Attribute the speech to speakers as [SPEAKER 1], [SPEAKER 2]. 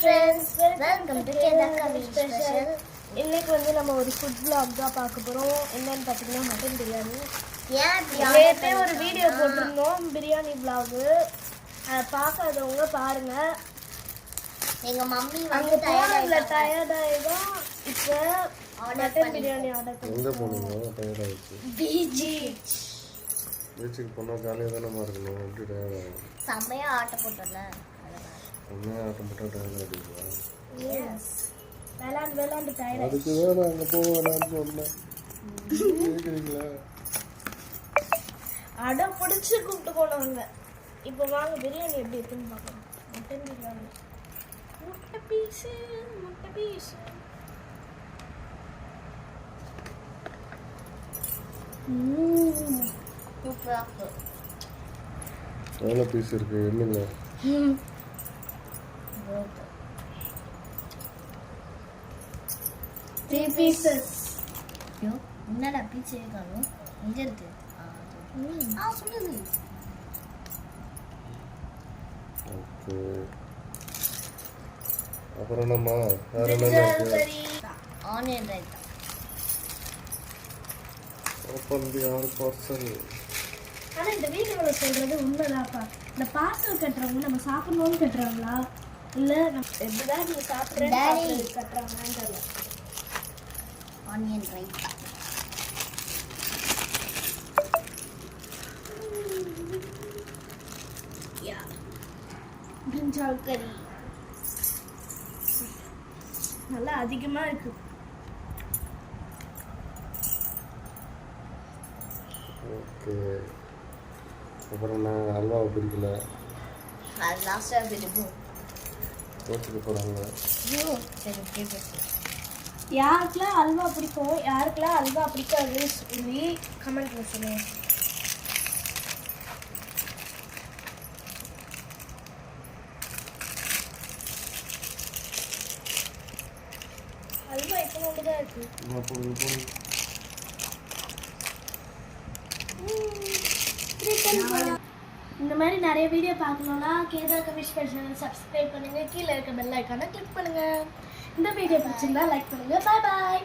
[SPEAKER 1] Friends welcome to கேதாக்கா special
[SPEAKER 2] இன்னைக்கு வந்து நம்ம ஒரு ஃபுட் vlog தான் பார்க்க போகிறோம் என்னன்னு பார்த்தீங்கன்னா மட்டன் பிரியாணி நேற்றே ஒரு வீடியோ போட்டிருந்தோம் பிரியாணி vlog. அதை பார்க்காதவங்க பாருங்க.
[SPEAKER 1] எங்க மம்மி
[SPEAKER 2] அங்கே
[SPEAKER 1] வந்து
[SPEAKER 2] போனதுல
[SPEAKER 1] டயர்ட்
[SPEAKER 2] தான் இப்போ மட்டன் பிரியாணி ஆர்டர்
[SPEAKER 3] எங்கே போனீங்க? டயர்ட் ஆகிடுச்சு
[SPEAKER 2] பிஜி
[SPEAKER 3] பீச்சுக்கு போனால் ஜாலியாக தானே இருக்கணும். எப்படி டயர்ட் ஆகும்?
[SPEAKER 1] செம்மையா ஆட்ட
[SPEAKER 3] போட்டால் அதுக்கு தான் நான் அங்கே போக வேணாம்னு சொன்னேன் கேட்குறீங்களா
[SPEAKER 2] அடம் பிடிச்சி கூப்பிட்டு போனவங்க இப்போ வாங்க பிரியாணி எப்படி இருக்குன்னு பார்க்கலாம் மட்டன் பிரியாணி முட்டை பீஸு முட்டை பீஸு
[SPEAKER 3] எவ்வளோ பீஸ் இருக்குது என்னங்க
[SPEAKER 2] த்ரீ பீசஸ்
[SPEAKER 1] ஐயோ என்னடா பீச்சே காணும் எங்க இருக்கு ஆ, சொல்லுது
[SPEAKER 3] ஓகே அப்புறம் என்னம்மா வேறு என்ன
[SPEAKER 1] onion raita
[SPEAKER 3] open the all parcel
[SPEAKER 2] ஆனால் இந்த வீடியோவில் சொல்கிறது உண்மைதான்ப்பா இந்த பார்சல் கட்டுறவங்க நம்ம சாப்பிடணும்னு கட்டுறாங்களா இல்லை எப்படிதான் நீ சாப்பிட்றேன்னு
[SPEAKER 1] Daddy.
[SPEAKER 2] சாப்பிட்டு கட்டுறாங்கன்னு தெரியல.
[SPEAKER 1] ஆனியன் ரைத்தா
[SPEAKER 2] யா பிரிஞ்சால் கறி நல்லா அதிகமாக இருக்கு.
[SPEAKER 3] ஓகே. அப்புறம் நான் அல்வாவை பிடிக்கல.
[SPEAKER 1] அது லாஸ்டா பிடிக்கும்
[SPEAKER 3] கோச்சுக்க போகிறாங்க
[SPEAKER 1] ஐயோ சரி
[SPEAKER 2] யாருக்கெல்லாம் அல்வா பிடிக்கும் யாருக்கெல்லாம் அல்வா பிடிக்காது சொல்லி கமெண்ட்ல சொல்லுங்க. அல்வா இப்போ தான் இருக்கு
[SPEAKER 3] அப்புறம் அப்புறம்
[SPEAKER 2] இந்த மாதிரி நிறைய வீடியோ பார்க்கணும்னா கேதா கவி சேனல் சப்ஸ்கிரைப் பண்ணுங்க. கீழே இருக்க பெல் ஐக்கானை கிளிக் பண்ணுங்கள் இந்த வீடியோ பிடிச்சிருந்தா லைக் பண்ணுங்கள் பாய் பாய்